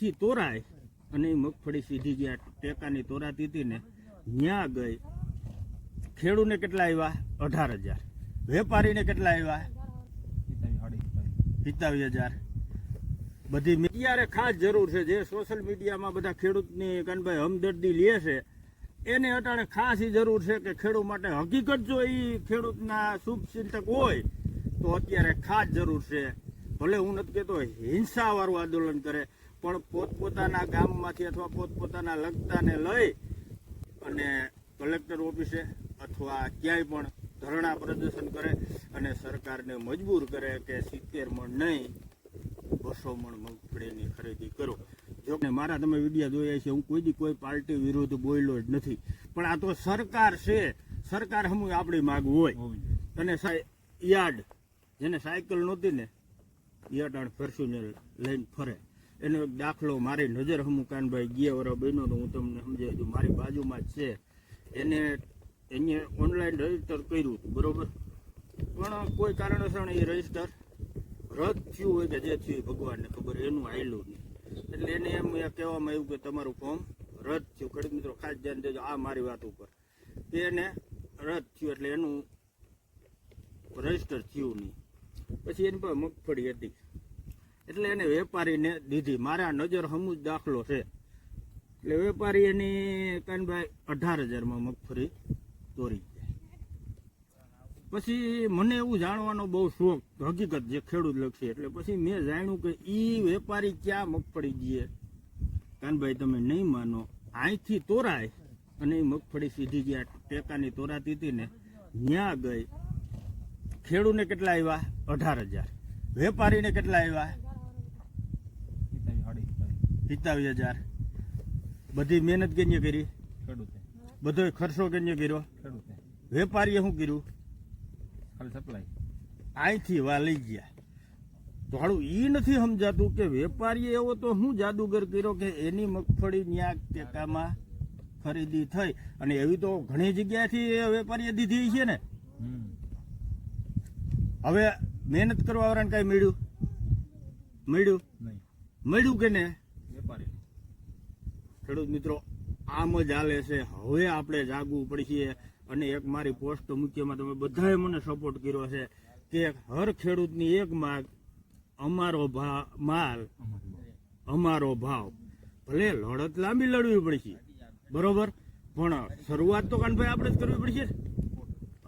થી તોરાય અને મગફળી સીધી ગયા. ટેકાની તોરાતી હતી ને ત્યાં ગઈ. ખેડૂને કેટલા આવ્યા અઢાર હજાર. વેપારીને કેટલા આવ્યા પિસ્તાવીસ હજાર. બધી મીડિયારે ખાસ જરૂર છે, જે સોશિયલ મીડિયામાં બધા ખેડૂતની કાનભાઈ હમદર્દી લે છે, એને અટાણે ખાસ એ જરૂર છે કે ખેડૂત માટે હકીકત જો એ ખેડૂતના શુભ ચિંતક હોય, તો અત્યારે ખાસ જરૂર છે. ભલે હું નથી કહેતો હિંસાવાળું આંદોલન કરે. પણ પોતપોતાના ગામમાંથી અથવા પોતપોતાના લગતાને લઈ અને કલેક્ટર ઓફિસે અથવા ક્યાંય પણ ધરણા પ્રદર્શન કરે અને સરકારને મજબૂર કરે કે સિત્તેર મણ નહીં બસો મણ મગફળીની ખરીદી કરો. જો કે મારા તમે વિડીયા જોયા છે હું કોઈ દી કોઈ પાર્ટી વિરુદ્ધ બોલ્યો જ નથી. પણ આ તો સરકાર છે સરકાર હમું આપણી માગ હોય. અને યાર્ડ જેને સાયકલ નહોતી ને યાર્ડ ફોર્ચ્યુનર લઈને ફરે. એનો દાખલો મારી નજર હમુકાનભાઈ ગયા વર બન્યો તો હું તમને સમજાવી દઉં. મારી બાજુમાં જ છે. એને એને ઓનલાઈન રજિસ્ટર કર્યું હતું, બરોબર? પણ કોઈ કારણોસર એ રજિસ્ટર રદ થયું હોય કે જે થયું ભગવાનને ખબર, એનું આવેલું નહીં. એટલે એને એમ કહેવામાં આવ્યું કે તમારું ફોર્મ રદ થયું. ખેડૂત મિત્રો, ખાસ ધ્યાન દેજો, આ મારી વાત ઉપર. કે એને રદ થયું એટલે એનું રજિસ્ટર થયું નહીં. પછી એની પાસે મગફળી હતી. એટલે એને વેપારીને દીધી. મારા નજર હમુ દાખલો છે. એટલે વેપારી એની કાનભાઈ અઢાર હજારમાં મગફળી જાય પછી મને એવું જાણવાનો બહુ શોખ, હકીકત જે ખેડૂત લક્ષી એટલે પછી મેં જાણ્યું કે ઈ વેપારી ક્યાં મગફળી ગયે કાનભાઈ તમે નહીં માનો. અહીંથી તોરાય અને એ મગફળી સીધી ગયા. ટેકાની તોરાતી હતી ને ત્યાં ગઈ. ખેડૂને કેટલા આવ્યા અઢાર હજાર. વેપારીને કેટલા આવ્યા પિસ્તાવીસ હજાર. બધી મહેનત કેને કરી? ખેડૂતે. બધો ખર્ચો કેને કર્યો? ખેડૂતે. વેપારીએ શું કર્યું? ખાલી સપ્લાય અહીંથી વા લઈ ગયા. તો હાડું એ નથી સમજાતું કે વેપારીએ એવો તો શું જાદુગર કર્યો કે એની મગફળી ન્યા ટેકામાં ખરીદી થઈ? અને એવી તો ઘણી જગ્યાએથી એ વેપારીએ દીધી છે ને? હવે મહેનત કરવા વાળાને કઈ મળ્યું? મળ્યું? નહીં. મળ્યું કે ને? વેપારી ખેડૂત મિત્રો આમ જ હાલે છે. હવે આપણે જાગવું પડશે અને એક મારી પોસ્ટ મુખ્યમાં તમે બધાએ મને સપોર્ટ કર્યો છે કે હર ખેડૂતની એક માગ અમારો ભાવ માલ અમારો ભાવ. ભલે લડત લાંબી લડવી પડશે બરોબર? પણ શરૂઆત તો કાનભાઈ આપણે જ કરવી પડશે.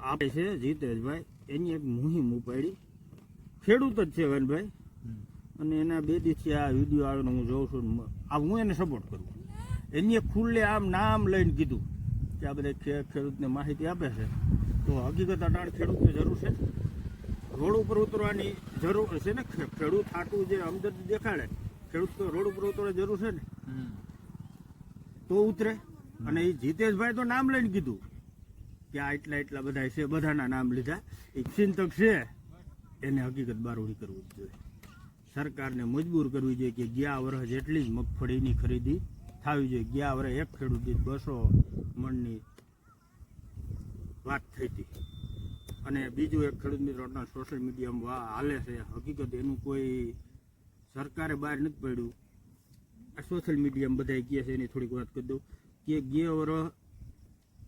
આપણે છે જીતેશભાઈ એની એક મુહિમ ઉપાડી. ખેડૂત જ છે કાનભાઈ. અને એના બે દિવસથી આ વીડિયો આવે હું જોઉં છું. આ હું એને સપોર્ટ કરું. એને ખુલ્લે આમ નામ લઈને કીધું કે આ બધા ખેડૂતને માહિતી આપે છે. તો હકીકત અટાણ ખેડૂતને જરૂર છે. રોડ ઉપર ઉતરવાની જરૂર છે ને? ખેડૂત હાટું જે હમદર્દી દેખાડે ખેડૂત તો રોડ ઉપર ઉતરવાની જરૂર છે ને? તો ઉતરે. અને એ જીતેશભાઈ તો નામ લઈને કીધું કે આ એટલા એટલા બધા છે બધાના નામ લીધા. એ ચિંતક છે. એને હકીકત બારોડી કરવું જોઈએ. સરકારને મજબૂર કરવી જોઈએ કે ગયા વર્ષ જેટલી જ મગફળીની ખરીદી થવી જોઈએ ગયા વરે એક ખેડૂત દીઠ બસો મણની વાત થઈ હતી. અને બીજું એક ખેડૂત મિત્રોના સોશિયલ મીડિયામાં હાલે છે. હકીકત એનું કોઈ સરકારે બહાર નથી પડ્યું. આ સોશિયલ મીડિયામાં બધા કહે છે. એની થોડીક વાત કરી દઉં. કે ગયા વર્ષ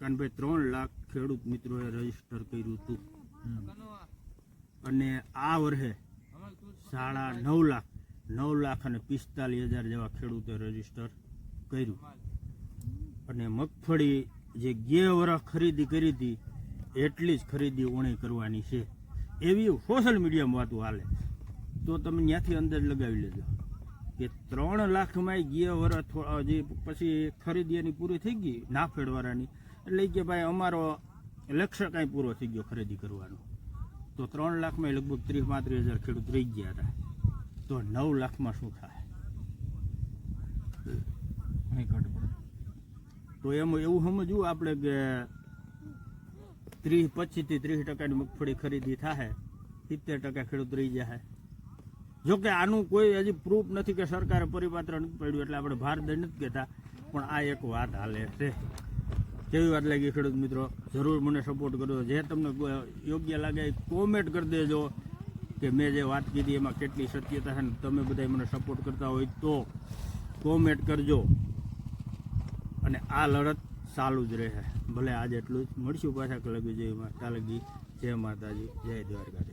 કાનભાઈ ત્રણ લાખ ખેડૂત મિત્રોએ રજિસ્ટર કર્યું હતું. અને આ વર્ષે સાડા નવ લાખ નવ લાખ અને પિસ્તાલીસ હજાર જેવા ખેડૂતો રજિસ્ટર કર્યું. અને મગફળી જે ગે વર્ષ ખરીદી કરી હતી, એટલી જ ખરીદી ઓણી કરવાની છે. એવી સોશિયલ મીડિયામાં વાતો હાલે. તો તમે ત્યાંથી અંદાજ લગાવી લેજો. કે ત્રણ લાખમાં ગયા વર્ષ થો- જે પછી ખરીદી એની પૂરી થઈ ગઈ, નાફેડવાળાની. એટલે કે ભાઈ અમારો લક્ષ્ય કાંઈ પૂરો થઈ ગયો ખરીદી કરવાનો. તો ત્રણ લાખમાં લગભગ ત્રીસ, પાંત્રીસ હજાર ખેડૂત રહી ગયા હતા. તો નવ લાખમાં શું થાય? તો એમાં એવું સમજવું આપણે કે ત્રીસ, પચીસથી ત્રીસ ટકાની મગફળી ખરીદી થાય સિત્તેર ટકા ખેડૂત રહી જાય જો કે આનું કોઈ હજી પ્રૂફ નથી કે સરકારે પરિપાત્ર નથી પડ્યું, એટલે આપણે ભાર દંડ નથી કહેતા, પણ આ એક વાત હાલે છે. કેવી વાત લાગી ખેડૂત મિત્રો? જરૂર મને સપોર્ટ કરજો. જે તમને યોગ્ય લાગે કોમેન્ટ કરી દેજો કે મેં જે વાત કીધી એમાં કેટલી સત્યતા છે તમે બધા મને સપોર્ટ કરતા હોય તો કોમેન્ટ કરજો. અને આ લડત ચાલુ જ રહે. ભલે આજે એટલું જ. મળશું પાછા કલગી જય તાલગી. જય માતાજી. જય દ્વારકાધીશ.